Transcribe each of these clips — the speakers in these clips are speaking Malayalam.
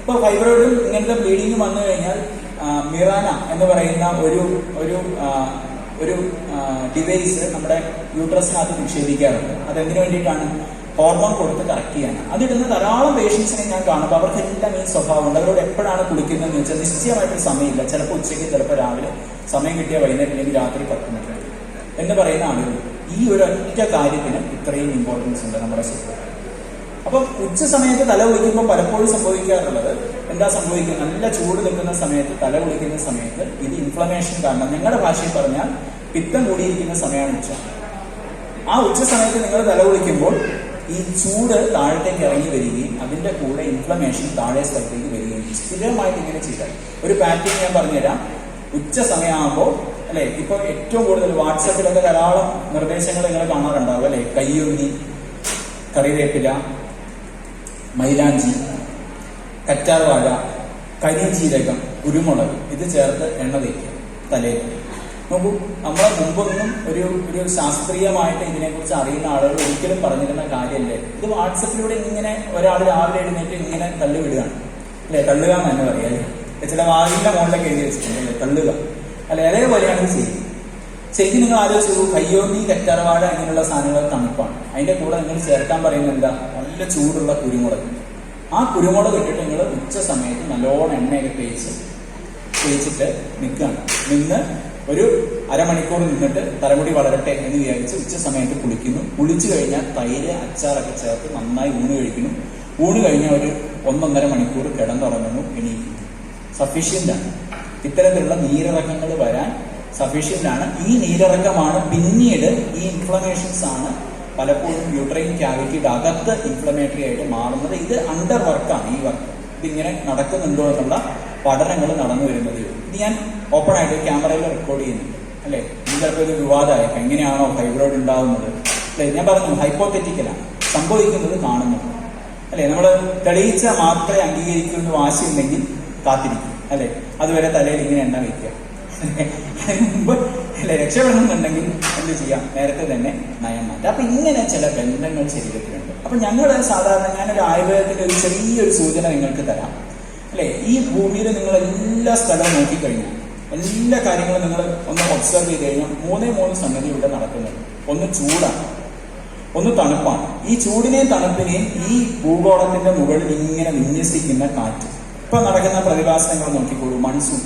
ഇപ്പൊ ഫൈബ്രോയിഡും ഇങ്ങനത്തെ ബ്ലീഡിങ്ങും വന്നു കഴിഞ്ഞാൽ മിറാന എന്ന് പറയുന്ന ഒരു ഒരു ഒരു ഡിവൈസ് നമ്മുടെ യൂട്രസിനകത്ത് നിക്ഷേപിക്കാറുണ്ട്. അതെന്തിനു വേണ്ടിയിട്ടാണ്? ഹോർമോൺ കൊടുത്ത് കറക്റ്റ് ചെയ്യാനാണ്. അതിടുന്ന ധാരാളം പേഷ്യൻസിനെ ഞാൻ കാണുമ്പോൾ അവർക്കെല്ലാം ഈ സ്വഭാവമുണ്ട്. അവരോട് എപ്പോഴാണ് കുളിക്കുന്നതെന്ന് വെച്ചാൽ നിശ്ചയമായിട്ട് സമയമില്ല. ചിലപ്പോൾ ഉച്ചയ്ക്ക് ചിലപ്പോൾ രാവിലെ. സമയം കിട്ടിയ വൈകുന്നേരം അല്ലെങ്കിൽ രാത്രി പത്ത് മണി എന്ന് പറയുന്ന ആളുകൾ ഈ ഒരു ഒറ്റ കാര്യത്തിന് ഇത്രയും ഇമ്പോർട്ടൻസ് ഉണ്ട് നമ്മുടെ ശരീരത്തിൽ അപ്പം ഉച്ച സമയത്ത് തല കുളിക്കുമ്പോൾ പലപ്പോഴും സംഭവിക്കാറുള്ളത് എന്താ സംഭവിക്കുന്നത് നല്ല ചൂട് നിൽക്കുന്ന സമയത്ത് തല കുളിക്കുന്ന സമയത്ത് ഇത് ഇൻഫ്ലമേഷൻ കാരണം ഞങ്ങളുടെ ഭാഷയിൽ പറഞ്ഞാൽ പിത്തം കൂടിയിരിക്കുന്ന സമയമാണ് ഉച്ച. ആ ഉച്ച സമയത്ത് നിങ്ങൾ തല കുളിക്കുമ്പോൾ ഈ ചൂട് താഴത്തേക്ക് ഇറങ്ങി വരികയും അതിന്റെ കൂടെ ഇൻഫ്ലമേഷൻ താഴെ സ്ഥലത്തേക്ക് വരികയും. സ്ഥിരമായിട്ട് ഇങ്ങനെ ചെയ്താൽ ഒരു പാറ്റേൺ ഞാൻ പറഞ്ഞുതരാം. ഉച്ച സമയമാകുമ്പോൾ അല്ലെ ഇപ്പൊ ഏറ്റവും കൂടുതൽ വാട്സപ്പിലൊക്കെ ധാരാളം നിർദ്ദേശങ്ങൾ നിങ്ങൾ കാണാറുണ്ടാവും അല്ലെ? കയ്യൊന്നി കറിവേപ്പില മൈലാഞ്ചി കറ്റാർവാഴ കരിഞ്ചീരകം കുരുമുളക് ഇത് ചേർത്ത് എണ്ണ തേക്കുക തലയിൽ. നോക്കൂ നമ്മളെ മുമ്പൊന്നും ഒരു ഒരു ശാസ്ത്രീയമായിട്ട് ഇതിനെക്കുറിച്ച് അറിയുന്ന ആളുകൾ ഒരിക്കലും പറഞ്ഞിരുന്ന കാര്യമല്ലേ? ഇത് വാട്സപ്പിലൂടെ ഇങ്ങനെ ഒരാൾ രാവിലെ എഴുന്നേറ്റ് ഇങ്ങനെ തള്ളിവിടുകയാണ്. അല്ലെ? തള്ളുക എന്ന് തന്നെ പറയാം അല്ലെ? ചില വാഹിന്റെ മുകളിലൊക്കെ എഴുതി വെച്ചിട്ടുണ്ട് അല്ലേ? തള്ളുക. അല്ലെ? അതേപോലെയാണ് ചെയ്യുന്നത്. ശരിക്കും നിങ്ങൾ ആലോചിച്ചു കയ്യോന്നി കറ്റാർവാഴ അങ്ങനെയുള്ള സാധനങ്ങൾ തണുപ്പാണ്. അതിന്റെ കൂടെ നിങ്ങൾ ചേർക്കാൻ പറയുന്നത് എന്താ? നല്ല ചൂടുള്ള കുരുമുളക്. ആ കുരുമുളക് ഇട്ടിട്ട് നിങ്ങൾ ഉച്ച സമയത്ത് നല്ലോണം എണ്ണയൊക്കെ തേച്ച് തേച്ചിട്ട് നിൽക്കുകയാണ്. നിന്ന് ഒരു അരമണിക്കൂർ നിന്നിട്ട് തലമുടി വളരട്ടെ എന്ന് വിചാരിച്ച് ഉച്ച സമയത്ത് കുളിക്കുന്നു. കുളിച്ചു കഴിഞ്ഞാൽ തൈര് അച്ചാറൊക്കെ ചേർത്ത് നന്നായി ഊണ് കഴിക്കുന്നു. ഊണ് കഴിഞ്ഞാൽ ഒരു ഒന്നൊന്നര മണിക്കൂർ കിടന്നുറങ്ങുന്നു എണീക്കുന്നു. സഫീഷ്യന്റ് ആണ്. ഇത്തരത്തിലുള്ള നീരിറക്കങ്ങൾ വരാൻ സഫീഷ്യന്റ് ആണ്. ഈ നീരിറക്കമാണ് പിന്നീട് ഈ ഇൻഫ്ലമേഷൻസ് ആണ് പലപ്പോഴും യൂട്രൈൻ ക്യാവിറ്റിയുടെ അകത്ത് ഇൻഫ്ലമേറ്ററി ആയിട്ട് മാറുന്നത് ഇത് അണ്ടർ വർക്കാണ് ഈ വർക്ക് ഇതിങ്ങനെ നടക്കുന്നുണ്ടോ എന്നുള്ള പഠനങ്ങൾ നടന്നു വരുന്നത്. ഇത് ഞാൻ ഓപ്പൺ ആയിട്ട് ക്യാമറയിൽ റെക്കോർഡ് ചെയ്യുന്നുണ്ട് അല്ലേ? ഇത് ചിലപ്പോൾ ഒരു വിവാദമായേക്കാം. എങ്ങനെയാണോ ഫൈബ്രോയിഡ് ഉണ്ടാകുന്നത് അല്ലെ? ഞാൻ പറഞ്ഞു ഹൈപ്പോത്തറ്റിക്കലാണ് സംഭവിക്കുന്നത് കാണുന്നു അല്ലേ? നമ്മൾ തെളിയിച്ച മാത്രമേ അംഗീകരിക്കുമെന്ന് വാശിയുണ്ടെങ്കിൽ കാത്തിരിക്കും. അല്ലേ? അതുവരെ തലയിൽ ഇങ്ങനെ എണ്ണ വയ്ക്കുക അല്ലെ രക്ഷപ്പെടണമെന്നുണ്ടെങ്കിൽ എന്ത് ചെയ്യാം? നേരത്തെ തന്നെ നയം മാറ്റാം. അപ്പൊ ഇങ്ങനെ ചില ബന്ധങ്ങൾ ശരീരത്തിലുണ്ട്. അപ്പൊ ഞങ്ങൾ സാധാരണ ഞാനൊരു ആയുർവേദത്തിന്റെ ഒരു ചെറിയൊരു സൂചന നിങ്ങൾക്ക് തരാം. അല്ലെ ഈ ഭൂമിയിൽ നിങ്ങൾ എല്ലാ സ്ഥലവും നോക്കിക്കഴിഞ്ഞാൽ എല്ലാ കാര്യങ്ങളും നിങ്ങൾ ഒന്ന് ഒബ്സർവ് ചെയ്ത് കഴിഞ്ഞാൽ മൂന്നേ മൂന്ന് സംഗതി ഇവിടെ നടക്കുന്നത്. ഒന്ന് ചൂടാണ്. ഒന്ന് തണുപ്പാണ്. ഈ ചൂടിനെയും തണുപ്പിനെയും ഈ ഭൂഗോളത്തിന്റെ മുകളിൽ ഇങ്ങനെ വിന്യസിക്കുന്ന കാറ്റ്. ഇപ്പൊ നടക്കുന്ന പ്രതിഭാസങ്ങൾ നോക്കിക്കോളൂ. മൺസൂൺ.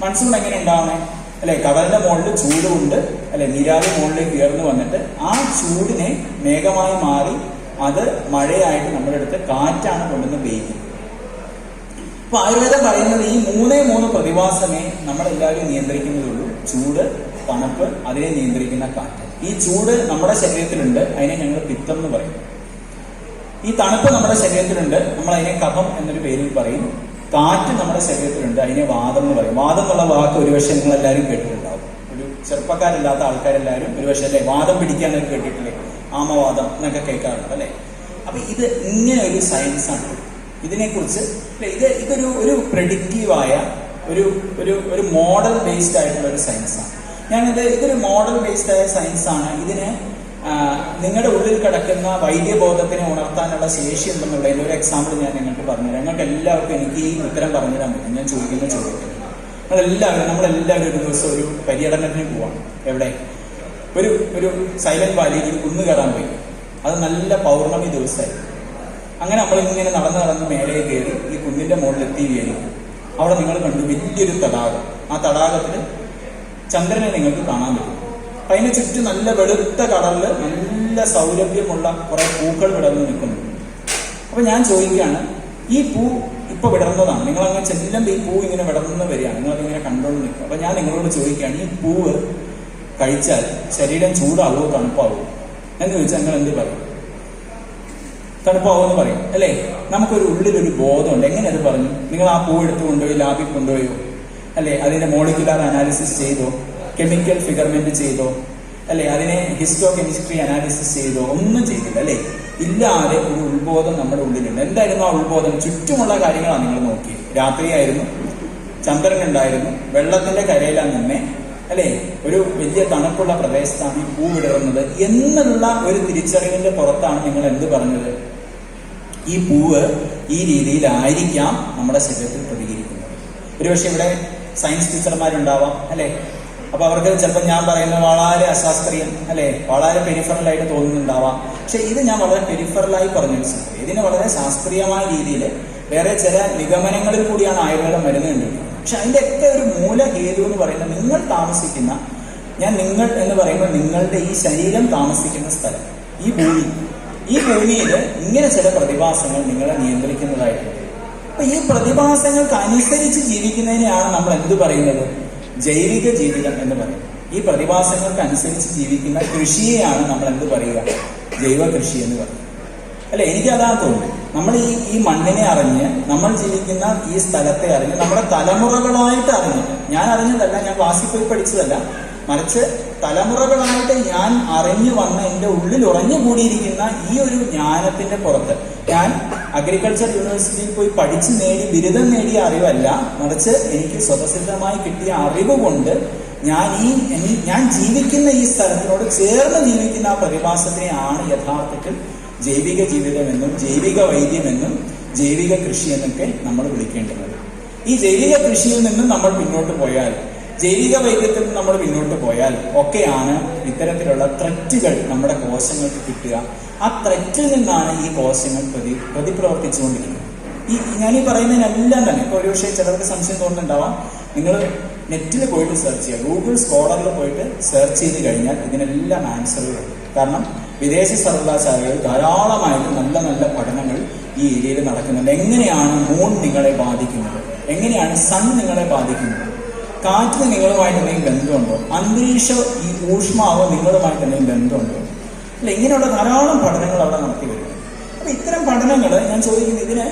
മൺസൂൺ എങ്ങനെ ഉണ്ടാവണേ? അല്ലെ കടലിന്റെ മുകളിൽ ചൂടുകൊണ്ട് അല്ലെ നീരാവി മുകളിലേക്ക് ഉയർന്നു വന്നിട്ട് ആ ചൂടിനെ മേഘമായി മാറി അത് മഴയായിട്ട് നമ്മുടെ അടുത്ത് കാറ്റാണ് കൊണ്ടുവന്ന് പെയ്യുന്നത്. അപ്പൊ ആയുർവേദം പറയുന്നത് ഈ മൂന്നേ മൂന്ന് പ്രതിഭാസമേ നമ്മളെല്ലാവരും നിയന്ത്രിക്കുന്നതുള്ളൂ. ചൂട് തണുപ്പ് അതിനെ നിയന്ത്രിക്കുന്ന കാറ്റ്. ഈ ചൂട് നമ്മുടെ ശരീരത്തിലുണ്ട് അതിനെ ഞങ്ങൾ പിത്തം എന്ന് പറയും. ഈ തണുപ്പ് നമ്മുടെ ശരീരത്തിലുണ്ട് നമ്മൾ അതിനെ കഫം എന്നൊരു പേരിൽ പറയും. കാറ്റ് നമ്മുടെ ശരീരത്തിലുണ്ട്. അതിനെ വാദം എന്ന് പറയും. വാദം എന്നുള്ള വാക്ക് ഒരുപക്ഷെ നിങ്ങൾ എല്ലാവരും കേട്ടിട്ടുണ്ടാവും. ഒരു ചെറുപ്പക്കാരില്ലാത്ത ആൾക്കാരെല്ലാവരും ഒരുപക്ഷെ അല്ലെ? വാദം പിടിക്കാൻ കേട്ടിട്ടില്ലേ? ആമവാദം എന്നൊക്കെ കേൾക്കാറുണ്ട് അല്ലെ? അപ്പൊ ഇത് ഇങ്ങനെ ഒരു സയൻസാണ് ഇതിനെക്കുറിച്ച് ഇത് ഇതൊരു ഒരു പ്രഡിക്റ്റീവായ ഒരു ഒരു ഒരു മോഡൽ ബേസ്ഡ് ആയിട്ടുള്ള ഒരു സയൻസാണ് ഞാനിത് ഇതൊരു മോഡൽ ബേസ്ഡ് ആയ സയൻസ് ആണ്. ഇതിന് നിങ്ങളുടെ ഉള്ളിൽ കിടക്കുന്ന വൈദ്യബോധത്തിനെ ഉണർത്താനുള്ള ശേഷി ഉണ്ടെന്നുള്ളതിന്റെ ഒരു എക്സാമ്പിൾ ഞാൻ നിങ്ങൾക്ക് പറഞ്ഞുതരാം നിങ്ങൾക്ക് എല്ലാവർക്കും എനിക്ക് ഈ ഉത്തരം പറഞ്ഞു തരാൻ പറ്റും. ഞാൻ ചോദിക്കുന്ന ചോദ്യത്തിന്. നമ്മളെല്ലാവരും നമ്മളെല്ലാവരും ഒരു ദിവസം ഒരു പര്യടനത്തിന് പോവാം എവിടെ? ഒരു ഒരു സൈലന്റ് വാലിയിൽ കുന്നു കയറാൻ പോയി. അത് നല്ല പൗർണമി ദിവസമായിരുന്നു. അങ്ങനെ നമ്മളിങ്ങനെ നടന്ന് നടന്ന് മേലെ കയറി ഈ കുന്നിന്റെ മുകളിൽ എത്തി കയറി. അവിടെ നിങ്ങൾ കണ്ടു വലിയൊരു തടാകം. ആ തടാകത്തിൽ ചന്ദ്രനെ നിങ്ങൾക്ക് കാണാൻ പറ്റും. അതിന് ചുറ്റും നല്ല വെളുത്ത കളറിൽ നല്ല സൗരഭ്യമുള്ള കുറെ പൂക്കൾ വിടർന്ന് നിൽക്കുന്നു. അപ്പൊ ഞാൻ ചോദിക്കുകയാണ് ഈ പൂ ഇപ്പൊ വിടർന്നതാണ്. നിങ്ങൾ അങ്ങനെ ചെല്ലുമ്പോൾ ഈ പൂ ഇങ്ങനെ വിടർന്ന് വരികയാണ്. നിങ്ങൾ അതിങ്ങനെ കണ്ടോണ്ട് നിൽക്കുക. അപ്പൊ ഞാൻ നിങ്ങളോട് ചോദിക്കുകയാണ് ഈ പൂവ് കഴിച്ചാൽ ശരീരം ചൂടാവോ തണുപ്പാവോ? എന്ന് ചോദിച്ചാൽ നിങ്ങൾ എന്ത് പറയും? തണുപ്പാവോ എന്ന് പറയും. അല്ലേ? നമുക്കൊരു ഉള്ളിലൊരു ബോധമുണ്ട്. എങ്ങനെ അത് പറഞ്ഞു? നിങ്ങൾ ആ പൂ എടുത്ത് കൊണ്ടുപോയി ലാബിൽ കൊണ്ടുപോയോ? അല്ലെ? അതിന്റെ മോളിക്കുലാർ അനാലിസിസ് ചെയ്തോ? കെമിക്കൽ ഫിഗർമെന്റ് ചെയ്തോ അല്ലെ? അതിനെ ഹിസ്റ്റോ കെമിസ്ട്രി അനാലിസിസ് ചെയ്തോ ഒന്നും ചെയ്തില്ല അല്ലെ? ഇല്ലാതെ ഒരു ഉത്ബോധം നമ്മുടെ ഉള്ളിലുണ്ട്. എന്തായിരുന്നു ആ ഉത്ബോധം? ചുറ്റുമുള്ള കാര്യങ്ങളാണ് നിങ്ങൾ നോക്കിയത്. രാത്രിയായിരുന്നു ചന്ദ്രൻ ഉണ്ടായിരുന്നു വെള്ളത്തിന്റെ കരയിലാണ് നിന്നെ അല്ലെ? ഒരു വലിയ തണുപ്പുള്ള പ്രദേശത്താണ് പൂ വിടർന്നത് എന്നുള്ള ഒരു തിരിച്ചറിവിന്റെ പുറത്താണ് നിങ്ങൾ എന്ത് പറഞ്ഞത്? ഈ പൂവ് ഈ രീതിയിലായിരിക്കാം നമ്മുടെ ശരീരത്തിൽ പ്രതികരിക്കുന്നത്. ഒരുപക്ഷെ ഇവിടെ സയൻസ് ടീച്ചർമാരുണ്ടാവാം അല്ലെ? അപ്പൊ അവർക്ക് ചിലപ്പോൾ ഞാൻ പറയുന്നത് വളരെ അശാസ്ത്രീയം അല്ലെ? വളരെ പെരിഫറൽ ആയിട്ട് തോന്നുന്നുണ്ടാവാം. പക്ഷെ ഇത് ഞാൻ വളരെ പെരിഫറലായി പറഞ്ഞു ഇതിന് വളരെ ശാസ്ത്രീയമായ രീതിയിൽ വേറെ ചില നിഗമനങ്ങളിൽ കൂടിയാണ് ആയുർവേദം വരുന്നുണ്ട് പക്ഷെ അതിന്റെ ഒക്കെ ഒരു മൂല ഹേതു എന്ന് പറയുന്നത് നിങ്ങൾ താമസിക്കുന്ന ഞാൻ നിങ്ങൾ എന്ന് പറയുമ്പോൾ നിങ്ങളുടെ ഈ ശരീരം താമസിക്കുന്ന സ്ഥലം ഈ ഭൂമി. ഈ ഭൂമിയിൽ ഇങ്ങനെ ചില പ്രതിഭാസങ്ങൾ നിങ്ങളെ നിയന്ത്രിക്കുന്നതായിട്ടുണ്ട്. അപ്പൊ ഈ പ്രതിഭാസങ്ങൾക്ക് അനുസരിച്ച് ജീവിക്കുന്നതിനെയാണ് നമ്മൾ എന്ത് പറയുന്നത്? ജൈവിക ജീവിതം എന്ന് പറയും. ഈ പ്രതിഭാസങ്ങൾക്ക് അനുസരിച്ച് ജീവിക്കുന്ന കൃഷിയെയാണ് നമ്മൾ എന്ത് പറയുക? ജൈവ കൃഷി എന്ന് പറയും. അല്ലെ? അതാണ് തോന്നുന്നത്. നമ്മൾ ഈ ഈ മണ്ണിനെ അറിഞ്ഞ് നമ്മൾ ജീവിക്കുന്ന ഈ സ്ഥലത്തെ അറിഞ്ഞ് നമ്മുടെ തലമുറകളായിട്ട് അറിഞ്ഞു ഞാൻ അറിഞ്ഞതല്ല ഞാൻ ക്ലാസ്സിൽ പോയി പഠിച്ചതല്ല. മറിച്ച് തലമുറകളായിട്ട് ഞാൻ അറിഞ്ഞു വന്ന എന്റെ ഉള്ളിൽ ഉറഞ്ഞു കൂടിയിരിക്കുന്ന ഈ ഒരു ജ്ഞാനത്തിന്റെ പുറത്ത് ഞാൻ അഗ്രികൾച്ചർ യൂണിവേഴ്സിറ്റിയിൽ പോയി പഠിച്ചു നേടി ബിരുദം നേടിയ അറിവല്ല. മറിച്ച് എനിക്ക് സ്വതസിദ്ധമായി കിട്ടിയ അറിവ് കൊണ്ട് ഞാൻ ഈ ഞാൻ ജീവിക്കുന്ന ഈ സ്ഥലത്തിനോട് ചേർന്ന് ജീവിക്കുന്ന ആ പ്രതിഭാസത്തിനെയാണ് യഥാർത്ഥത്തിൽ ജൈവിക ജീവിതമെന്നും ജൈവിക വൈദ്യമെന്നും ജൈവിക കൃഷി എന്നൊക്കെ നമ്മൾ വിളിക്കേണ്ടത്. ഈ ജൈവിക കൃഷിയിൽ നിന്നും നമ്മൾ പിന്നോട്ട് പോയാൽ ജൈവിക വൈദ്യത്തിൽ നമ്മൾ പിന്നോട്ട് പോയാൽ ഒക്കെയാണ് ഇത്തരത്തിലുള്ള ത്രറ്റുകൾ നമ്മുടെ കോശങ്ങൾക്ക് കിട്ടുക. ആ ത്രറ്റിൽ നിന്നാണ് ഈ കോശങ്ങൾ പ്രതി പ്രതിപ്രവർത്തിച്ചുകൊണ്ടിരിക്കുന്നത്. ഈ ഞാൻ ഈ പറയുന്നതിനെല്ലാം തന്നെ ഇപ്പൊ ഒരുപക്ഷെ ചിലർക്ക് സംശയം തോന്നുന്നുണ്ടാവാം. നിങ്ങൾ നെറ്റിൽ പോയിട്ട് സെർച്ച് ചെയ്യുക. ഗൂഗിൾ സ്കോളറിൽ പോയിട്ട് സെർച്ച് ചെയ്ത് കഴിഞ്ഞാൽ ഇതിനെല്ലാം ആൻസറുകൾ കാരണം വിദേശ സർവകലാശാലകളിൽ ധാരാളമായിട്ട് നല്ല നല്ല പഠനങ്ങൾ ഈ ഏരിയയിൽ നടക്കുന്നുണ്ട്. എങ്ങനെയാണ് മൂൺ നിങ്ങളെ ബാധിക്കുന്നത്? എങ്ങനെയാണ് സൺ നിങ്ങളെ ബാധിക്കുന്നത്? കാറ്റിന് നിങ്ങളുമായിട്ട് എന്തെങ്കിലും ബന്ധമുണ്ടോ? അന്തരീക്ഷ ഈ ഊഷ്മാവ് നിങ്ങളുമായിട്ട് എന്തെങ്കിലും ബന്ധമുണ്ടോ? അല്ല ഇങ്ങനെയുള്ള ധാരാളം പഠനങ്ങൾ അവിടെ നടത്തി വരും. അപ്പൊ ഇത്തരം പഠനങ്ങൾ ഞാൻ ചോദിക്കുന്നത് ഇതിന്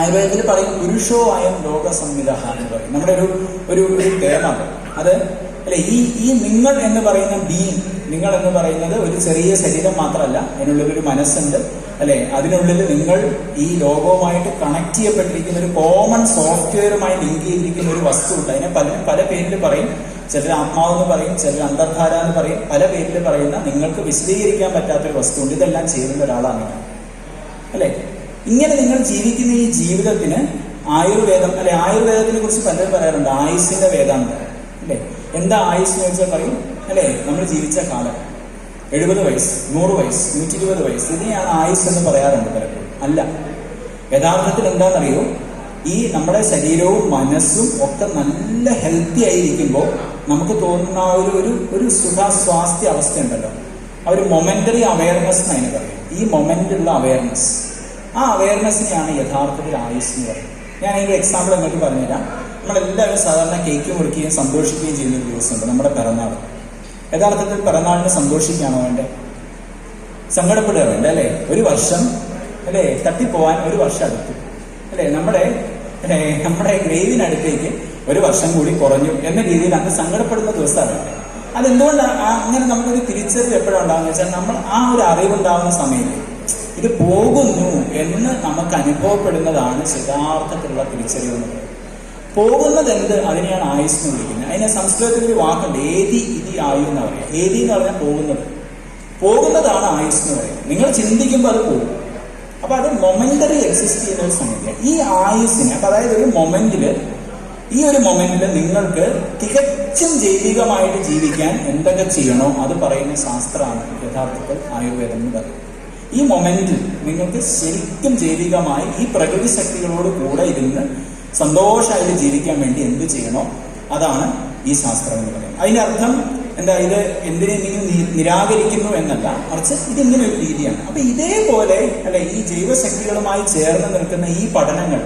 ആയുർവേദത്തിൽ പറയും പുരുഷോ ആയം ലോക സംവിധാനം നമ്മുടെ ഒരു ഒരു ഒരു ടേമാണ് അത്. അല്ലെ ഈ ഈ നിങ്ങൾ എന്ന് പറയുന്ന ബീങ് നിങ്ങൾ എന്ന് പറയുന്നത് ഒരു ചെറിയ ശരീരം മാത്രമല്ല അതിനുള്ളിൽ ഒരു മനസ്സുണ്ട്. അല്ലെ? അതിനുള്ളിൽ നിങ്ങൾ ഈ ലോകവുമായിട്ട് കണക്ട് ചെയ്യപ്പെട്ടിരിക്കുന്ന ഒരു കോമൺ സോഫ്റ്റ്വെയറുമായി ലിങ്ക് ചെയ്തിരിക്കുന്ന ഒരു വസ്തു ഉണ്ട്. അതിനെ പല പല പേരിൽ പറയും. ചിലർ ആത്മാവെന്ന് പറയും ചിലർ അന്തർധാര എന്ന് പറയും. പല പേരിൽ പറയുന്ന നിങ്ങൾക്ക് വിശദീകരിക്കാൻ പറ്റാത്ത ഒരു വസ്തു ഉണ്ട്. ഇതെല്ലാം ചെയ്യുന്ന ഒരാളാണ് ഞാൻ. അല്ലെ? ഇങ്ങനെ നിങ്ങൾ ജീവിക്കുന്ന ഈ ജീവിതത്തിന് ആയുർവേദം അല്ലെ? ആയുർവേദത്തിനെ കുറിച്ച് പലരും പറയാറുണ്ട്. ആയുസിന്റെ വേദാന്തം. അല്ലെ? എന്താ ആയുസ് എന്ന് വെച്ചാൽ പറയും. അല്ലെ? നമ്മൾ ജീവിച്ച കാലം. എഴുപത് വയസ്സ് നൂറ് വയസ്സ് നൂറ്റി ഇരുപത് വയസ്സ് ഇതിനെയാണ് ആയുസ് എന്ന് പറയാറുണ്ട് പലപ്പോഴും. അല്ല യഥാർത്ഥത്തിൽ എന്താണെന്നറിയോ? ഈ നമ്മുടെ ശരീരവും മനസ്സും ഒക്കെ നല്ല ഹെൽത്തി ആയിരിക്കുമ്പോൾ നമുക്ക് തോന്നുന്ന ആ ഒരു ഒരു ഒരു സുഖാസ്വാസ്ഥ്യ അവസ്ഥ ഉണ്ടല്ലോ. ആ ഒരു മൊമെന്ററി അവയർനെസ് എന്ന് അതിന് പറയും. ഈ മൊമെന്റുള്ള അവയർനെസ് ആ അവയർനെസ്സിനെയാണ് യഥാർത്ഥത്തിൽ ആയുസ് എന്ന് പറയുന്നത്. ഞാൻ അതിന്റെ എക്സാമ്പിൾ നിങ്ങൾക്ക് പറഞ്ഞുതരാം. നമ്മളെല്ലാവരും സാധാരണ കേക്ക് മുറിക്കുകയും സന്തോഷിക്കുകയും ചെയ്യുന്ന ഒരു ദിവസമുണ്ട്. നമ്മുടെ പിറന്നാൾ യഥാർത്ഥത്തിൽ പിറന്നാളിന് സന്തോഷിക്കുകയാണോ വേണ്ടേ? സങ്കടപ്പെടുക വേണ്ട അല്ലേ? ഒരു വർഷം അല്ലേ? തട്ടിപ്പോവാൻ ഒരു വർഷം അടുത്തു അല്ലേ? നമ്മുടെ നമ്മുടെ ഗ്രേവിനടുത്തേക്ക് ഒരു വർഷം കൂടി കുറഞ്ഞു എന്ന രീതിയിൽ അന്ന് സങ്കടപ്പെടുന്ന ദിവസമാണ് അതെന്തുകൊണ്ടാണ് അങ്ങനെ നമുക്കൊരു തിരിച്ചറിവ് എപ്പോഴാണ് വെച്ചാൽ നമ്മൾ ആ ഒരു അറിവുണ്ടാകുന്ന സമയത്ത് ഇത് പോകുന്നു എന്ന് നമുക്ക് അനുഭവപ്പെടുന്നതാണ് യഥാർത്ഥത്തിലുള്ള തിരിച്ചറിവ് എന്ന് പറയുന്നത്. പോകുന്നത് എന്ത് അതിനെയാണ് ആയുസ് എന്ന് വിളിക്കുന്നത്. അതിനെ സംസ്കൃതത്തിൽ ഒരു വാക്കുണ്ട്. ഏതി ഇതി ആയു എന്ന് പറയാം ഏതി എന്ന് പറഞ്ഞാൽ പോകുന്നത്. പോകുന്നതാണ് ആയുസ് എന്ന് പറയുന്നത്. നിങ്ങൾ ചിന്തിക്കുമ്പോൾ അത് പോകും. അപ്പൊ അത് മൊമെന്ററി എക്സിസ്റ്റ് ചെയ്യുന്ന ഒരു സംഗതിയാണ്. ഈ ആയുസിന് അപ്പൊ അതായത് ഒരു മൊമെന്റിൽ ഈ ഒരു മൊമെന്റിൽ നിങ്ങൾക്ക് തികച്ചും ജൈവികമായിട്ട് ജീവിക്കാൻ എന്തൊക്കെ ചെയ്യണോ അത് പറയുന്ന ശാസ്ത്രമാണ് യഥാർത്ഥത്തിൽ ആയുർവേദം എന്ന് പറയുന്നത്. ഈ മൊമെന്റിൽ നിങ്ങൾക്ക് ശരിക്കും ജൈവികമായി ഈ പ്രകൃതി ശക്തികളോട് കൂടെ ഇരുന്ന് സന്തോഷമായിട്ട് ജീവിക്കാൻ വേണ്ടി എന്ത് ചെയ്യണോ അതാണ് ഈ ശാസ്ത്രം എന്ന് പറയുന്നത്. അതിന്റെ അർത്ഥം എന്താ? ഇത് എന്തിനെങ്കിലും നിരാകരിക്കുന്നു എന്നല്ല. മറിച്ച് ഇതിങ്ങനെ ഒരു രീതിയാണ്? അപ്പൊ ഇതേപോലെ അല്ലെ ഈ ജൈവശക്തികളുമായി ചേർന്ന് നിൽക്കുന്ന ഈ പഠനങ്ങൾ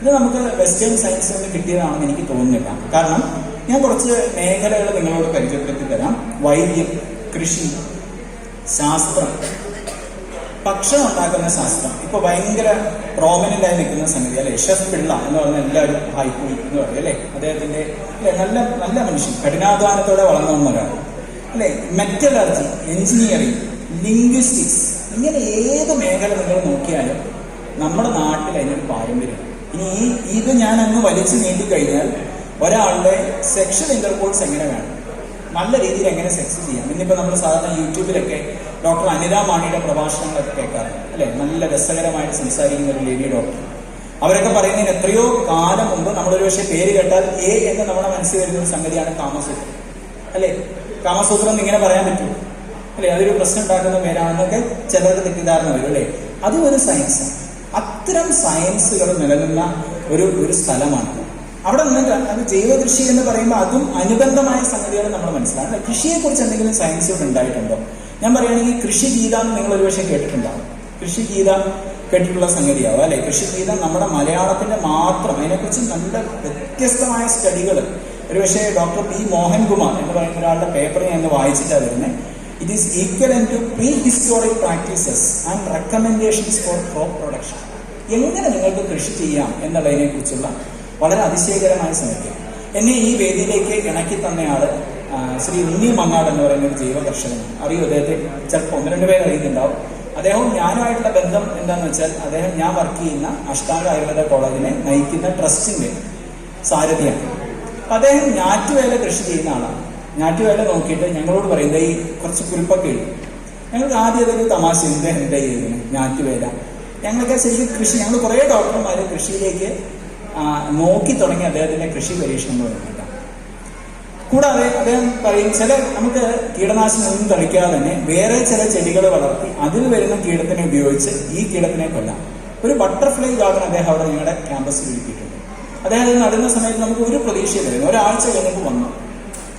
ഇത് നമുക്ക് വെസ്റ്റേൺ സയൻസിൽ നിന്ന് കിട്ടിയതാണെന്ന് എനിക്ക് തോന്നുന്നില്ല. കാരണം ഞാൻ കുറച്ച് മേഖലകൾ നിങ്ങളോട് പരിചയപ്പെടുത്തി തരാം. വൈദ്യം കൃഷി ശാസ്ത്രം ഭക്ഷണം ഉണ്ടാക്കുന്ന ശാസ്ത്രം. ഇപ്പൊ ഭയങ്കര പ്രോമിനന്റ് ആയി നിൽക്കുന്ന സംഗതി അല്ലെ? ഷെഫ് പിള്ള എന്ന് പറഞ്ഞ എല്ലാവരും ഹൈപ്പ് എന്ന് പറയും അല്ലെ? അദ്ദേഹത്തിന്റെ നല്ല നല്ല മനുഷ്യൻ. കഠിനാധ്വാനത്തോടെ വളർന്നു ഒരാൾ അല്ലെ? മെറ്റലർജി എഞ്ചിനീയറിംഗ് ലിംഗ്വിസ്റ്റിക്സ് ഇങ്ങനെ ഏത് മേഖല നിങ്ങൾ നോക്കിയാലും നമ്മുടെ നാട്ടിൽ അതിനൊരു പാരമ്പര്യം. ഇനി ഈ ഇത് ഞാൻ അങ്ങ് വലിച്ചു നീട്ടിക്കഴിഞ്ഞാൽ ഒരാളുടെ സെക്ഷൽ ഇന്റർകോഴ്സ് എങ്ങനെ വേണം? നല്ല രീതിയിൽ എങ്ങനെ സെക്സ് ചെയ്യാം? ഇന്നിപ്പോൾ നമ്മൾ സാധാരണ യൂട്യൂബിലൊക്കെ ഡോക്ടർ അനിത മാണിയുടെ പ്രഭാഷണങ്ങളൊക്കെ കേൾക്കാറുണ്ട് അല്ലെ? നല്ല രസകരമായിട്ട് സംസാരിക്കുന്ന ഒരു ലേഡി ഡോക്ടർ അവരൊക്കെ പറയുന്നതിന് എത്രയോ കാലം മുമ്പ് നമ്മളൊരു പക്ഷേ പേര് കേട്ടാൽ എ എന്ന് നമ്മുടെ മനസ്സിൽ വരുന്ന ഒരു സംഗതിയാണ് കാമസൂത്രം. അല്ലെ? കാമസൂത്രം എന്ന് ഇങ്ങനെ പറയാൻ പറ്റുമോ? അല്ലെ? അതൊരു പ്രശ്നം ഉണ്ടാക്കുന്ന പേരാണെന്നൊക്കെ ചിലർക്ക് തെറ്റിദ്ധാരണ വരും അല്ലെ? അതും ഒരു സയൻസ് അത്തരം സയൻസുകൾ നിലനിന്ന ഒരു ഒരു സ്ഥലമാണ്. അവിടെ നിന്നിട്ട് അത് ജൈവ കൃഷി എന്ന് പറയുമ്പോൾ അതും അനുബന്ധമായ സംഗതികൾ നമ്മൾ മനസ്സിലാക്കണം കൃഷിയെ കുറിച്ച് എന്തെങ്കിലും ഇവിടെ ഉണ്ടായിട്ടുണ്ടോ? ഞാൻ പറയുകയാണെങ്കിൽ കൃഷി ഗീത എന്ന് നിങ്ങൾ ഒരുപക്ഷെ കേട്ടിട്ടുണ്ടാവും. കൃഷി ഗീത കേട്ടിട്ടുള്ള സംഗതിയാവും അല്ലെ? കൃഷി ഗീത നമ്മുടെ മലയാളത്തിന്റെ മാത്രം അതിനെക്കുറിച്ച് നല്ല വ്യത്യസ്തമായ സ്റ്റഡികൾ ഒരുപക്ഷെ ഡോക്ടർ പി മോഹൻകുമാർ എന്ന് പറയുന്ന ഒരാളുടെ പേപ്പർ ഞാൻ വായിച്ചിട്ടാണ് വരുന്നത് it is equal to pre historic practices and recommendations for crop production എങ്ങനെ നിങ്ങൾക്ക് കൃഷി ചെയ്യാം എന്നുള്ളതിനെ കുറിച്ചുള്ള വളരെ അതിശയകരമായ സമയത്ത് എന്നെ ഈ വേദിയിലേക്ക് ഇണക്കി തന്നയാൾ ശ്രീ ഉണ്ണി മങ്ങാട് എന്ന് പറയുന്ന ഒരു ജൈവ അറിയൂ അദ്ദേഹത്തെ? ചിലപ്പോൾ ഒന്ന് രണ്ട് പേര് അറിയുന്നുണ്ടാവും. അദ്ദേഹവും ഞാനുമായിട്ടുള്ള ബന്ധം എന്താണെന്ന് വെച്ചാൽ അദ്ദേഹം ഞാൻ വർക്ക് ചെയ്യുന്ന അഷ്ടാംഗ ആയുർവേദ കോളേജിനെ നയിക്കുന്ന ട്രസ്റ്റിന്റെ സാരഥിയാണ്. അപ്പൊ അദ്ദേഹം ഞാറ്റുവേല കൃഷി ചെയ്യുന്ന ആളാണ്. ഞാറ്റുവേല നോക്കിയിട്ട് ഞങ്ങളോട് പറയുന്നത് ഈ കുറച്ച് കുരുപ്പൊക്കെ എഴുതും ഞങ്ങൾക്ക് ആദ്യം അതൊരു തമാശ ഇന്ത്യ എന്താ ചെയ്യുന്നത് ഞാറ്റുവേല? ഞങ്ങളൊക്കെ ശരിക്കും കൃഷി ഞങ്ങൾ കുറേ ഡോക്ടർമാർ കൃഷിയിലേക്ക് നോക്കി തുടങ്ങി അദ്ദേഹത്തിന്റെ കൃഷി പരീക്ഷണം എന്ന് പറയുന്നത് കൂടാതെ അദ്ദേഹം പറയും ചില നമുക്ക് കീടനാശിനി ഒന്നും തളിക്കാതെ തന്നെ വേറെ ചില ചെടികൾ വളർത്തി അതിൽ വരുന്ന കീടത്തിനെ ഉപയോഗിച്ച് ഈ കീടത്തിനെ കൊല്ലാം. ഒരു ബട്ടർഫ്ലൈ ഗാർഡൻ അദ്ദേഹം അവിടെ ഞങ്ങളുടെ ക്യാമ്പസിൽ ഒരുക്കിയിട്ടുണ്ട്. അദ്ദേഹം അത് നടുന്ന സമയത്ത് നമുക്ക് ഒരു പ്രതീക്ഷയില്ലായിരുന്നു ഒരാഴ്ച കഴിഞ്ഞപ്പോൾ വന്നു.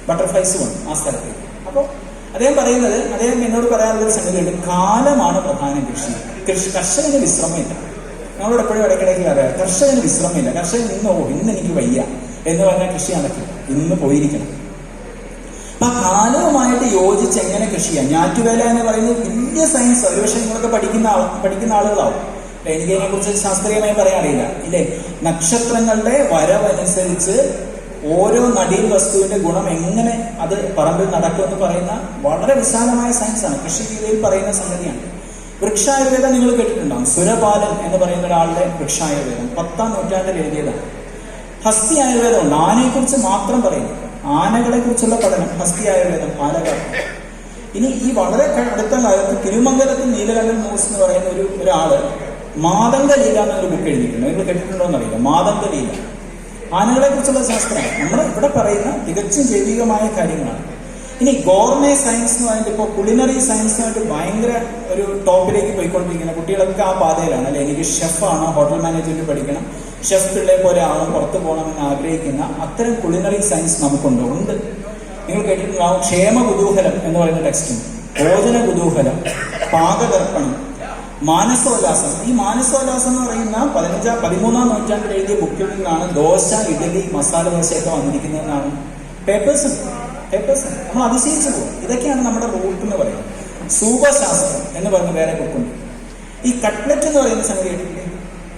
ബട്ടർഫ്ലൈസ് വന്നു ആ സ്ഥലത്തേക്ക് അപ്പോൾ അദ്ദേഹം പറയുന്നത് അദ്ദേഹം എന്നോട് പറയാനുള്ള ഒരു സംഗതിയുണ്ട് കാലമാണ് പ്രധാന കൃഷി. കൃഷി കർഷകന് വിശ്രമമില്ല നമ്മളോട് എപ്പോഴും ഇടയ്ക്കിടയ്ക്ക് അറിയാം കർഷകന് വിശ്രമമില്ല. കർഷകൻ ഇന്ന് ഓ ഇന്ന് എനിക്ക് വയ്യ. എന്ന് പറഞ്ഞാൽ കൃഷി. നടക്കില്ല ഇന്ന് പോയിരിക്കണം. അപ്പൊ കാലവുമായിട്ട് യോജിച്ച് എങ്ങനെ കൃഷി ചെയ്യാം ഞാറ്റുവേല എന്ന് പറയുന്നത് വലിയ സയൻസ് ഒരു പക്ഷേ നിങ്ങളൊക്കെ പഠിക്കുന്ന ആൾ പഠിക്കുന്ന ആളുകളാവും. എനിക്ക് അതിനെ കുറിച്ച് ശാസ്ത്രീയമായി പറയാൻ ഇല്ലേ? നക്ഷത്രങ്ങളുടെ വരവനുസരിച്ച് ഓരോ നടീൽ വസ്തുവിന്റെ ഗുണം എങ്ങനെ അത് പറമ്പിൽ നടക്കുമെന്ന് പറയുന്ന വളരെ വിശാലമായ സയൻസാണ് കൃഷി രീതിയിൽ പറയുന്ന സംഗതിയാണ്. വൃക്ഷായുർവേദം നിങ്ങൾ കേട്ടിട്ടുണ്ടാവും. സുരപാലൻ എന്ന് പറയുന്ന ഒരാളുടെ വൃക്ഷായുർവേദം. പത്താം നൂറ്റാണ്ടിൽ എഴുതിയതാണ്. ഹസ്തി ആയുർവേദമുണ്ട് ആനയെക്കുറിച്ച് മാത്രം പറയുന്നു ആനകളെ കുറിച്ചുള്ള പഠനം ഹസ്തി ആയുർവേദം പാലകാലം ഇനി ഈ വളരെ അടുത്ത കാലത്ത് തിരുമംഗലത്ത് നീലകണ്ഠൻ മൂസ് എന്ന് പറയുന്ന ഒരു ഒരാൾ മാതംഗ ലീല എന്നൊരു ബുക്ക് എഴുതിയിട്ടുണ്ട്. നിങ്ങൾ കേട്ടിട്ടുണ്ടോ എന്നറിയില്ല. മാതംഗ ലീല. ആനകളെ കുറിച്ചുള്ള ശാസ്ത്രം. നമ്മൾ ഇവിടെ പറയുന്ന തികച്ചും ജൈവികമായ കാര്യങ്ങളാണ്. ഇനി ഗോർമേ സയൻസ് എന്ന് പറയുന്നത് ഇപ്പോൾ കുളിനറി സയൻസുമായിട്ട് ഭയങ്കര ഒരു ടോപ്പിലേക്ക് പോയിക്കൊണ്ടിരിക്കുന്ന കുട്ടികളൊക്കെ ആ പാതയിലാണ് അല്ലെ? എനിക്ക് ഷെഫാണ് ഹോട്ടൽ മാനേജ്മെന്റ് പഠിക്കണം. ഷെഫ് പിള്ളേ പോലെ ആളും പുറത്തു പോകണമെന്ന് ആഗ്രഹിക്കുന്ന അത്തരം കുളിനറി സയൻസ് നമുക്കുണ്ട്. ഉണ്ട്. നിങ്ങൾ കേട്ടിട്ടുണ്ടാവും ക്ഷേമ കുതൂഹലം എന്ന് പറയുന്ന ടെക്സ്റ്റും. ഭോജന കുതൂഹലം പാകതർപ്പണം മാനസോല്ലാസം. ഈ മാനസോല്ലാസം എന്ന് പറയുന്ന പതിനഞ്ചാം പതിമൂന്നാം നൂറ്റാണ്ടിൽ എഴുതിയ ബുക്കിൽ നിന്നാണ് ദോശ ഇഡലി മസാല ദോശയൊക്കെ വന്നിരിക്കുന്നതെന്നാണ്. പേപ്പേഴ്സ് ഉണ്ട് നമ്മൾ അതിശയിച്ചു പോകും ഇതൊക്കെയാണ് നമ്മുടെ റൂട്ട് എന്ന് പറയുന്നത്. സൂപശാസ്ത്രം എന്ന് പറഞ്ഞ വേറെ ബുക്കുണ്ട്. ഈ കട്ട്ലറ്റ് എന്ന് പറയുന്ന സംഗതി കേട്ടിട്ടില്ലേ?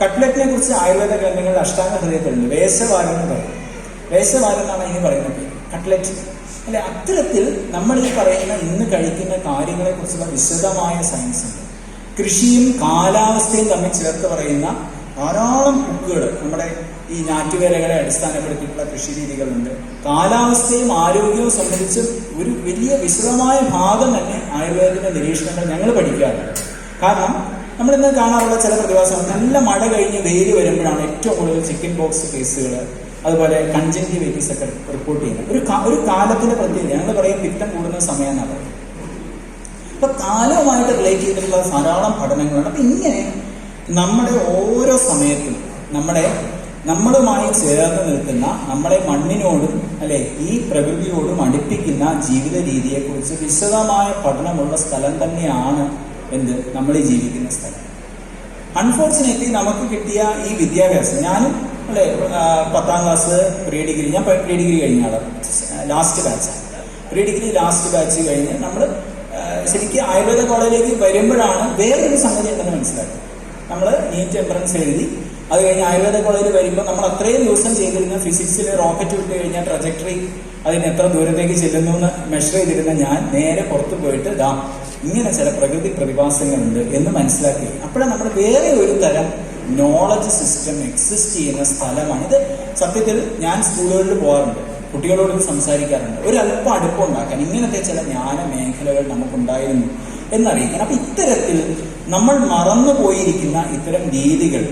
കട്ട്ലറ്റിനെ കുറിച്ച് ആയുർവേദ ഗ്രന്ഥങ്ങളിൽ അഷ്ടാംഗ ഹൃദയത്തിലുണ്ട്. വേശവാരം എന്ന് പറയും. വേശവാരം എന്നാണ് ഇനി പറയുന്നത്. കട്ട്ലറ്റ്. അല്ലെ? അത്തരത്തിൽ നമ്മൾ ഈ പറയുന്ന ഇന്ന് കഴിക്കുന്ന കാര്യങ്ങളെ കുറിച്ചുള്ള വിശദമായ സയൻസ് ഉണ്ട്. കൃഷിയും കാലാവസ്ഥയും തമ്മിൽ ചേർത്ത് പറയുന്ന ധാരാളം ബുക്കുകൾ നമ്മുടെ ഈ ഞാറ്റുവേലകളെ അടിസ്ഥാനപ്പെടുത്തിയിട്ടുള്ള കൃഷി രീതികളുണ്ട് കാലാവസ്ഥയും ആരോഗ്യവും സംബന്ധിച്ച് ഒരു വലിയ വിശദമായ ഭാഗം തന്നെ ആയുർവേദത്തിന്റെ നിരീക്ഷണങ്ങൾ ഞങ്ങൾ പഠിക്കാറുണ്ട്. കാരണം നമ്മൾ ഇന്ന് കാണാറുള്ള ചില പ്രതിഭാസങ്ങൾ നല്ല മഴ കഴിഞ്ഞ് വെയിൽ വരുമ്പോഴാണ് ഏറ്റവും കൂടുതൽ ചിക്കൻ ബോക്സ് കേസുകൾ അതുപോലെ കൺജങ്ക്റ്റിവൈറ്റിസ് ഒക്കെ റിപ്പോർട്ട് ചെയ്യുന്നത്. ഒരു ഒരു കാലത്തിന്റെ പ്രത്യേകത ഞങ്ങൾ പറയും പിത്തം കൂടുന്ന സമയം എന്നാണ് പറയുന്നത്. അപ്പൊ കാലവുമായിട്ട് റിലേറ്റ് ചെയ്തിട്ടുള്ള ധാരാളം പഠനങ്ങളുണ്ട്. അപ്പൊ ഇങ്ങനെ നമ്മുടെ ഓരോ സമയത്തും നമ്മുടെ നമ്മളുമായി ചേർന്ന് നിൽക്കുന്ന നമ്മളെ മണ്ണിനോടും അല്ലെ ഈ പ്രകൃതിയോടും അടുപ്പിക്കുന്ന ജീവിത രീതിയെക്കുറിച്ച് വിശദമായ പഠനമുള്ള സ്ഥലം തന്നെയാണ് എന്ത്? നമ്മൾ ഈ ജീവിക്കുന്ന സ്ഥലം. അൺഫോർച്ചുനേറ്റ്ലി നമുക്ക് കിട്ടിയ ഈ വിദ്യാഭ്യാസം ഞാനും അല്ലെ പത്താം ക്ലാസ് പ്രീ ഡിഗ്രി ഞാൻ പ്രീ ഡിഗ്രി കഴിഞ്ഞ last batch pre degree last batch കഴിഞ്ഞ് നമ്മൾ ശരിക്കും ആയുർവേദ കോളേജിലേക്ക് വരുമ്പോഴാണ് വേറൊരു സംഗതി ഉണ്ടെന്ന് മനസ്സിലാക്കി നമ്മൾ നീറ്റ് എൻട്രൻസ് എഴുതി അത് കഴിഞ്ഞ് ആയുർവേദ കോളേജിൽ വരുമ്പോൾ നമ്മൾ അത്രയും ദിവസം ചെയ്തിരുന്ന ഫിസിക്സിൽ റോക്കറ്റ് വിട്ട് കഴിഞ്ഞാൽ ട്രജക്ടറി അതിന് എത്ര ദൂരത്തേക്ക് ചെല്ലുന്നു എന്ന് മെഷർ ചെയ്തിരുന്ന ഞാൻ നേരെ പുറത്തു പോയിട്ട് ദാ ഇങ്ങനെ ചില പ്രകൃതി പ്രതിഭാസങ്ങളുണ്ട് എന്ന് മനസ്സിലാക്കി. അപ്പോഴാണ് നമ്മൾ വേറെ ഒരു തരം നോളജ് സിസ്റ്റം എക്സിസ്റ്റ് ചെയ്യുന്ന സ്ഥലമാണ്. ഇത് സത്യത്തിൽ ഞാൻ സ്കൂളുകളിൽ പോകാറുണ്ട്. കുട്ടികളോട് സംസാരിക്കാറുണ്ട്. ഒരു അല്പം അടുപ്പം ഉണ്ടാക്കാൻ ഇങ്ങനത്തെ ചില ജ്ഞാന മേഖലകൾ നമുക്കുണ്ടായിരുന്നു. എന്നറിയിക്കാൻ. അപ്പൊ ഇത്തരത്തിൽ നമ്മൾ മറന്നു പോയിരിക്കുന്ന ഇത്തരം രീതികൾ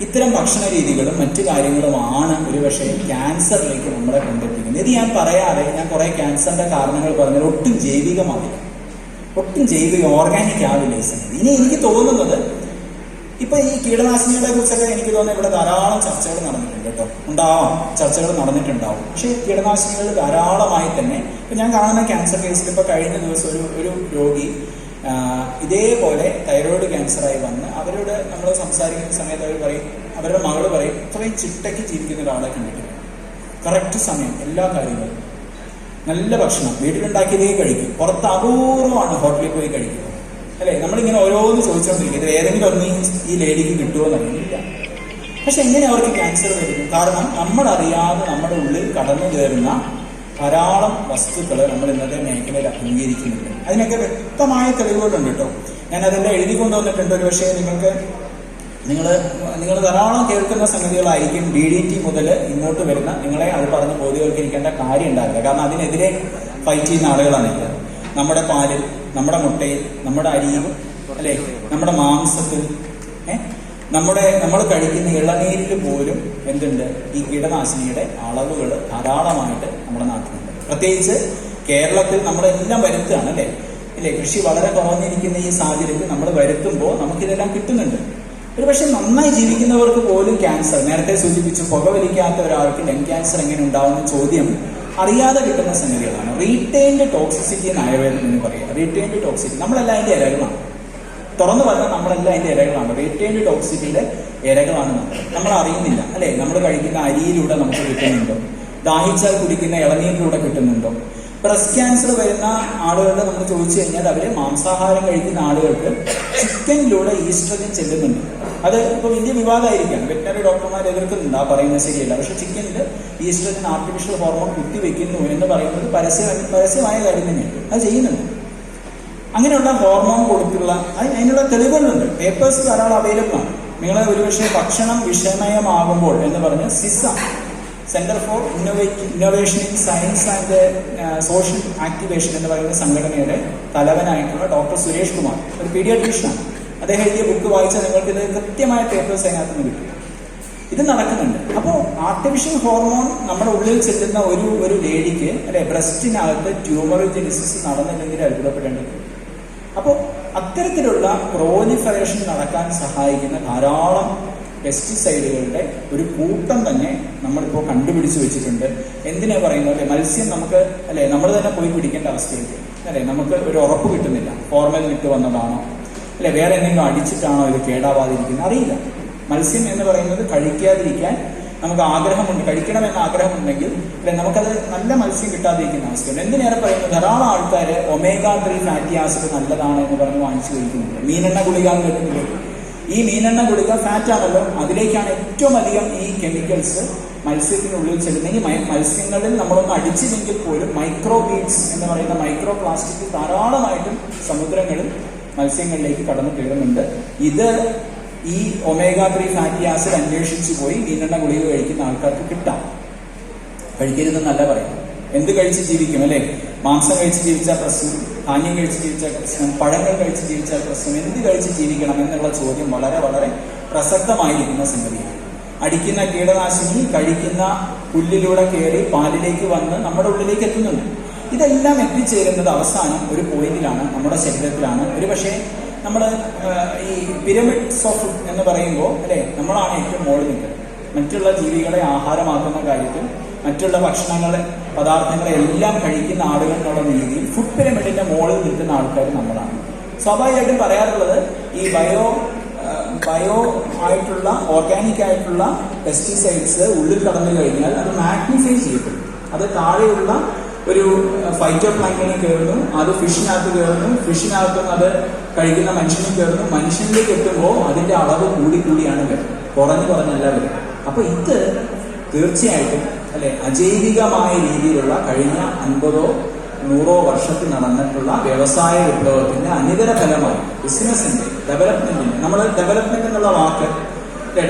ഇത്തരം ഭക്ഷണ രീതികളും മറ്റു കാര്യങ്ങളുമാണ് ഒരുപക്ഷെ ക്യാൻസറിലേക്ക് നമ്മളെ കൊണ്ടെത്തിക്കുന്നത്. ഇത് ഞാൻ പറയാതെ ഞാൻ കുറെ ക്യാൻസറിന്റെ കാരണങ്ങൾ പറഞ്ഞാൽ ഒട്ടും ജൈവികമാവില്ല. ഒട്ടും ജൈവിക ഓർഗാനിക് ആവില്ല ഈ സംഗതി ഇനി എനിക്ക് തോന്നുന്നത് ഇപ്പൊ ഈ കീടനാശിനികളെ കുറിച്ചൊക്കെ എനിക്ക് തോന്നുന്നത് ഇവിടെ ധാരാളം ചർച്ചകൾ നടന്നിട്ടുണ്ട് കേട്ടോ. ഉണ്ടാവാം ചർച്ചകൾ നടന്നിട്ടുണ്ടാവും. പക്ഷേ കീടനാശിനികൾ ധാരാളമായി തന്നെ ഇപ്പൊ ഞാൻ കാണുന്ന ക്യാൻസർ കേസിൽ ഇപ്പൊ കഴിഞ്ഞ ദിവസം ഒരു ഒരു രോഗി ഇതേപോലെ തൈറോയിഡ് ക്യാൻസറായി വന്ന് അവരോട് നമ്മൾ സംസാരിക്കുന്ന സമയത്ത് അവർ പറയും അവരുടെ മകൾ പറയും ഇത്രയും ചിട്ടയ്ക്ക് ജീവിക്കുന്ന ഒരാളെ കണ്ടിട്ടില്ല. കറക്റ്റ് സമയം എല്ലാ കാര്യങ്ങളും. നല്ല ഭക്ഷണം വീട്ടിലുണ്ടാക്കിയതേ കഴിക്കും. പുറത്ത് അപൂർവമാണ് ഹോട്ടലിൽ പോയി കഴിക്കുന്നത് അല്ലെ? നമ്മളിങ്ങനെ ഓരോന്ന് ചോദിച്ചുകൊണ്ടിരിക്കും ഇത് ഏതെങ്കിലും ഒന്ന് ഈ- ഈ ലേഡിക്ക് കിട്ടുമോ എന്നറിയില്ല പക്ഷെ എങ്ങനെ അവർക്ക് ക്യാൻസർ വരുന്നു? കാരണം നമ്മളറിയാതെ നമ്മുടെ ഉള്ളിൽ കടന്നു കയറുന്ന ധാരാളം വസ്തുക്കൾ നമ്മൾ ഇന്നത്തെ മേഖലയിൽ അംഗീകരിക്കുന്നുണ്ട്. അതിനൊക്കെ വ്യക്തമായ തെളിവുകളുണ്ട് കേട്ടോ. ഞാൻ അതെല്ലാം എഴുതി കൊണ്ടുവന്നിട്ടുണ്ട്. ഒരു പക്ഷേ നിങ്ങൾക്ക് നിങ്ങൾ നിങ്ങൾ ധാരാളം കേൾക്കുന്ന സംഗതികളായിരിക്കും ഡി ഡി ടി മുതൽ ഇങ്ങോട്ട് വരുന്ന നിങ്ങളെ അത് പറഞ്ഞ് ബോധ്യവൽക്കരിക്കേണ്ട കാര്യം ഉണ്ടാവില്ല. കാരണം അതിനെതിരെ ഫൈറ്റ് ചെയ്യുന്ന ആളുകളാണ് ഇത്. നമ്മുടെ പാലിൽ നമ്മുടെ മുട്ടയിൽ നമ്മുടെ അരിയിൽ അല്ലെ? നമ്മുടെ മാംസത്തിൽ ഏ? നമ്മുടെ നമ്മൾ കഴിക്കുന്ന ഇളനീരിൽ പോലും എന്തുണ്ട്? ഈ കീടനാശിനിയുടെ അളവുകൾ ധാരാളമായിട്ട് നമ്മുടെ നാട്ടിലുണ്ട്. പ്രത്യേകിച്ച് കേരളത്തിൽ നമ്മളെല്ലാം വരുത്തുകയാണ് അല്ലേ? ഇല്ലേ? കൃഷി വളരെ കുറഞ്ഞിരിക്കുന്ന ഈ സാഹചര്യത്തിൽ നമ്മൾ വരുത്തുമ്പോൾ നമുക്കിതെല്ലാം കിട്ടുന്നുണ്ട്. ഒരു പക്ഷെ നന്നായി ജീവിക്കുന്നവർക്ക് പോലും ക്യാൻസർ നേരത്തെ സൂചിപ്പിച്ചു പുകവലിക്കാത്ത ഒരാൾക്ക് ലങ് ക്യാൻസർ എങ്ങനെ ഉണ്ടാവുന്ന ചോദ്യം അറിയാതെ കിട്ടുന്ന സംഗതികളാണ്. റീറ്റെയിൻഡ് ടോക്സിസിറ്റി എന്ന് ആയുർവേദം എന്ന് പറയുക റീറ്റെയിൻഡ് ടോക്സിറ്റി നമ്മളെല്ലാം അതിന്റെ ഇരകളാണ്. തുറന്നു പറഞ്ഞാൽ നമ്മളെല്ലാം അതിന്റെ ഇരകളാണ്. റീറ്റെയിൻഡ് ടോക്സിറ്റിയുടെ ഇരകളാണ് നമ്മൾ. അറിയുന്നില്ല അല്ലെ? നമ്മൾ കഴിക്കുന്ന അരിയിലൂടെ നമുക്ക് കിട്ടുന്നുണ്ടോ? ദാഹിച്ചാൽ കുടിക്കുന്ന ഇളനീരിലൂടെ കിട്ടുന്നുണ്ടോ? ബ്രസ്റ്റ് ക്യാൻസർ വരുന്ന ആളുകളുടെ നമ്മൾ ചോദിച്ചു കഴിഞ്ഞാൽ അവർ മാംസാഹാരം കഴിക്കുന്ന ആളുകൾക്ക് ചിക്കനിലൂടെ ഈസ്ട്രജൻ ചെല്ലുന്നുണ്ട്. അത് ഇപ്പൊ വലിയ വിവാദമായിരിക്കാം വെറ്റിനറി ഡോക്ടർമാർ എതിർക്കുന്നുണ്ട്. ആ പറയുന്നത് ശരിയല്ല. പക്ഷെ ചിക്കനിൽ ഈസ്ട്രജൻ ആർട്ടിഫിഷ്യൽ ഹോർമോൺ കുത്തിവെക്കുന്നു എന്ന് പറയുന്നത് പരസ്യ പരസ്യമായ കാര്യം തന്നെയാണ് അത് ചെയ്യുന്നുണ്ട്. അങ്ങനെയുള്ള ഹോർമോൺ കൊടുത്തുള്ള അത് അതിനുള്ള തെളിവുകളുണ്ട്. പേപ്പേഴ്സ് ധാരാളം അവൈലബിൾ ആണ്. നിങ്ങൾ ഒരുപക്ഷെ ഭക്ഷണം വിഷമയമാകുമ്പോൾ എന്ന് പറഞ്ഞ് CISSA centre for innovation in science and social action എന്ന് പറയുന്ന സംഘടനയുടെ തലവനായിട്ടുള്ള ഡോക്ടർ സുരേഷ് കുമാർ. ഒരു പീഡിയാട്രീഷ്യനാണ് അദ്ദേഹം എഴുതിയ ബുക്ക് വായിച്ചാൽ നിങ്ങൾക്ക് ഇത് കൃത്യമായ പേപ്പേഴ്സ് അതിനകത്ത് നിന്ന് കിട്ടും. ഇത് നടക്കുന്നുണ്ട്. അപ്പോൾ ആർട്ടിഫിഷ്യൽ ഹോർമോൺ നമ്മുടെ ഉള്ളിൽ ചെല്ലുന്ന ഒരു ഒരു ലേഡിക്ക് അല്ലെ ബ്രസ്റ്റിനകത്ത് ട്യൂമർ ജെനിസിസ് നടന്നില്ലെങ്കിൽ അത്ഭുതപ്പെടേണ്ടത് അപ്പോൾ അത്തരത്തിലുള്ള പ്രോലിഫറേഷൻ നടക്കാൻ സഹായിക്കുന്ന ധാരാളം പെസ്റ്റിസൈഡുകളുടെ ഒരു കൂട്ടം തന്നെ നമ്മളിപ്പോൾ കണ്ടുപിടിച്ചു വെച്ചിട്ടുണ്ട്. എന്തിനാ പറയുന്നത്? അല്ലെ മത്സ്യം നമുക്ക് അല്ലെ നമ്മൾ തന്നെ പോയി പിടിക്കേണ്ട അവസ്ഥയുണ്ട് അല്ലെ നമുക്ക് ഒരു ഉറപ്പ് കിട്ടുന്നില്ല. ഫോർമൽ വിട്ട് വന്നതാണോ? അല്ലെ വേറെ എന്തെങ്കിലും അടിച്ചിട്ടാണോ ഇത് കേടാവാതിരിക്കുന്നത്? അറിയില്ല. മത്സ്യം എന്ന് പറയുന്നത് കഴിക്കാതിരിക്കാൻ നമുക്ക് ആഗ്രഹമുണ്ട് കഴിക്കണമെന്ന് ആഗ്രഹമുണ്ടെങ്കിൽ അല്ലെ നമുക്കത് നല്ല മത്സ്യം കിട്ടാതിരിക്കുന്ന അവസ്ഥയുണ്ട് എന്തിനേറെ പറയുന്നു? ധാരാളം ആൾക്കാർ ഒമേഗ ത്രീ ഫാറ്റി ആസിഡ് നല്ലതാണ് എന്ന് പറഞ്ഞ് വാങ്ങിച്ചു കഴിക്കുന്നുണ്ട്. മീനെണ്ണ ഗുളിക എന്ന് കേട്ടിട്ടില്ലേ? ഈ മീനെണ്ണ ഗുളിക ഫാറ്റ് ആണല്ലോ. അതിലേക്കാണ് ഏറ്റവും അധികം ഈ കെമിക്കൽസ് മത്സ്യത്തിനുള്ളിൽ ചെല്ലുന്നെങ്കിൽ മത്സ്യങ്ങളിൽ നമ്മളൊന്ന് അടിച്ചില്ലെങ്കിൽ പോലും മൈക്രോ ബീഡ്സ് എന്ന് പറയുന്ന മൈക്രോ പ്ലാസ്റ്റിക് ധാരാളമായിട്ടും സമുദ്രങ്ങളിൽ മത്സ്യങ്ങളിലേക്ക് കടന്നു കയറുന്നുണ്ട്. ഇത് ഈ ഒമേഗ ത്രീ ഫാറ്റി ആസിഡ് അന്വേഷിച്ചു പോയി മീനെണ്ണ ഗുളിക കഴിക്കുന്ന ആൾക്കാർക്ക് കിട്ടാം. കഴിക്കരുതെന്നല്ല പറയാം എന്ത് കഴിച്ച് ജീവിക്കും അല്ലെ? മാംസം കഴിച്ച് ജീവിച്ചാൽ പ്രശ്നം ധാന്യം കഴിച്ച് ജീവിച്ചാൽ പ്രശ്നം പഴങ്ങൾ കഴിച്ച് ജീവിച്ചാൽ പ്രശ്നം എന്ത് കഴിച്ച് ജീവിക്കണം എന്നുള്ള ചോദ്യം വളരെ വളരെ പ്രസക്തമായിരിക്കുന്ന സംഗതിയാണ്. അടിക്കുന്ന കീടനാശിനി കഴിക്കുന്ന പുല്ലിലൂടെ കയറി പാലിലേക്ക് വന്ന് നമ്മുടെ ഉള്ളിലേക്ക് എത്തുന്നുണ്ട്. ഇതെല്ലാം എത്തിച്ചേരുന്നത് അവസാനം ഒരു പോയിന്റിലാണ് നമ്മുടെ ശരീരത്തിലാണ്. ഒരു പക്ഷേ നമ്മൾ ഈ പിരമിഡ്സ് ഓഫ് ഫുഡ് എന്ന് പറയുമ്പോൾ അല്ലെ നമ്മളാണ് ഏറ്റവും മുകളിൽ നിൽക്കുന്നത് മറ്റുള്ള ജീവികളെ ആഹാരമാക്കുന്ന കാര്യത്തിൽ മറ്റുള്ള ഭക്ഷണങ്ങളെ പദാർത്ഥങ്ങളെ എല്ലാം കഴിക്കുന്ന ആളുകൾ എന്നുള്ള രീതിയിൽ ഫുഡ് പിരമിഡിന്റെ മുകളിൽ നിൽക്കുന്ന ആൾക്കാർ നമ്മളാണ്. സ്വാഭാവികമായിട്ടും പറയാറുള്ളത് ഈ ബയോ ബയോ ആയിട്ടുള്ള ഓർഗാനിക് ആയിട്ടുള്ള പെസ്റ്റിസൈഡ്സ് ഉള്ളിൽ കടന്നു കഴിഞ്ഞാൽ അത് മാഗ്നിഫൈ ചെയ്യപ്പെടും. അത് താഴെയുള്ള ഒരു ഫൈറ്റോ പ്ലാങ്കിനെ കയറുന്നു. അത് ഫിഷിനകത്ത് കയറുന്നു. ഫിഷിനകത്ത് അത് കഴിക്കുന്ന മനുഷ്യനെ കയറുന്നു. മനുഷ്യനിലേക്ക് എത്തുമ്പോൾ അതിന്റെ അളവ് കൂടി കൂടിയാണ് വരുന്നത് കുറഞ്ഞു കുറഞ്ഞല്ല വരുന്നത് അപ്പൊ ഇത് തീർച്ചയായിട്ടും അല്ലെ അജൈവികമായ രീതിയിലുള്ള കഴിഞ്ഞ അൻപതോ നൂറോ വർഷത്തിൽ നടന്നിട്ടുള്ള വ്യവസായ വിപ്ലവത്തിന്റെ അനിതര ഫലമായി ബിസിനസിന്റെ ഡെവലപ്മെന്റിന്റെ നമ്മൾ ഡെവലപ്മെന്റ് എന്നുള്ള വാക്ക്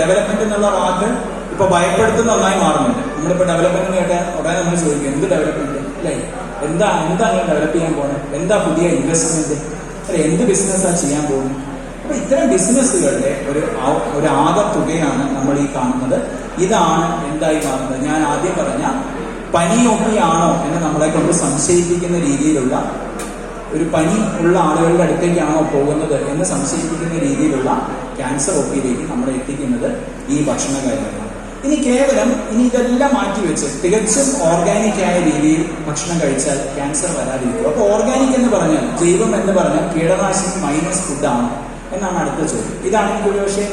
ഡെവലപ്മെന്റ് എന്നുള്ള വാക്ക് ഇപ്പൊ ഭയപ്പെടുത്തുന്ന ഒന്നായി മാറുന്നുണ്ട്. നമ്മളിപ്പോ ഡെവലപ്മെന്റ് കേട്ടാൽ ഉടനെ നമ്മൾ ചോദിക്കും എന്ത് ഡെവലപ്മെന്റ് അല്ലേ എന്താ എന്താ നിങ്ങൾ ഡെവലപ്പ് ചെയ്യാൻ പോകുന്നത് എന്താ പുതിയ ഇൻവെസ്റ്റ്മെന്റ് അല്ലെ എന്ത് ബിസിനസ്സാണ് ചെയ്യാൻ പോകുന്നത്? അപ്പൊ ഇത്തരം ബിസിനസ്സുകളുടെ ഒരു ഒരു ആകത്തുകയാണ് നമ്മൾ ഈ കാണുന്നത്. ഇതാണ് എന്തായി കാണുന്നത്? ഞാൻ ആദ്യം പറഞ്ഞ പനിയൊക്കെയാണോ എന്ന് നമ്മളെ കൊണ്ട് സംശയിപ്പിക്കുന്ന രീതിയിലുള്ള ഒരു പനി ഉള്ള ആളുകളുടെ അടുത്തേക്കാണോ പോകുന്നത് എന്ന് സംശയിപ്പിക്കുന്ന രീതിയിലുള്ള ക്യാൻസർ ഒപ്പിയിലേക്ക് നമ്മളെ എത്തിക്കുന്നത് ഈ ഭക്ഷണ കാര്യങ്ങളാണ്. ഇനി കേവലം ഇനി ഇതെല്ലാം മാറ്റി മാറ്റിവെച്ച് തികച്ചും ഓർഗാനിക് ആയ രീതിയിൽ ഭക്ഷണം കഴിച്ചാൽ ക്യാൻസർ വരാതിരിക്കും അപ്പോൾ ഓർഗാനിക് എന്ന് പറഞ്ഞാൽ ജൈവം എന്ന് പറഞ്ഞാൽ കീടനാശിനി മൈനസ് ഫുഡാണ് എന്നാണ് അടുത്ത ചോദ്യം. ഇതാണ് എനിക്ക് ഒരുപക്ഷെ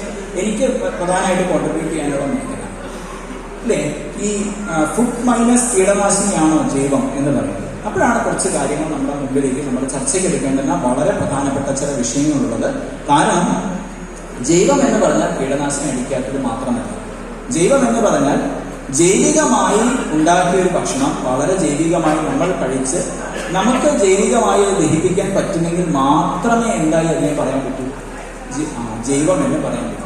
എനിക്ക് പ്രധാനമായിട്ട് കോൺട്രിബ്യൂട്ട് ചെയ്യാനുള്ള മേഖല. അല്ലേ? ഈ ഫുഡ് മൈനസ് കീടനാശിനിയാണോ ജൈവം എന്ന് പറയുന്നത്? അപ്പോഴാണ് കുറച്ച് കാര്യങ്ങൾ നമ്മുടെ മുമ്പിലേക്ക് നമ്മൾ ചർച്ചയ്ക്ക് എടുക്കേണ്ടുന്ന വളരെ പ്രധാനപ്പെട്ട ചില വിഷയങ്ങളുള്ളത്. കാരണം ജൈവം എന്ന് പറഞ്ഞാൽ കീടനാശിനി അടിക്കാത്തത് മാത്രമല്ല. ജൈവം എന്ന് പറഞ്ഞാൽ ജൈവികമായി ഉണ്ടാക്കിയ ഒരു ഭക്ഷണം വളരെ ജൈവികമായി നമ്മൾ കഴിച്ച് നമുക്ക് ജൈവികമായി ദഹിപ്പിക്കാൻ പറ്റുമെങ്കിൽ മാത്രമേ എന്തായി അതിനെ പറയാൻ പറ്റൂ? ജൈവം എന്ന് പറയാൻ പറ്റൂ.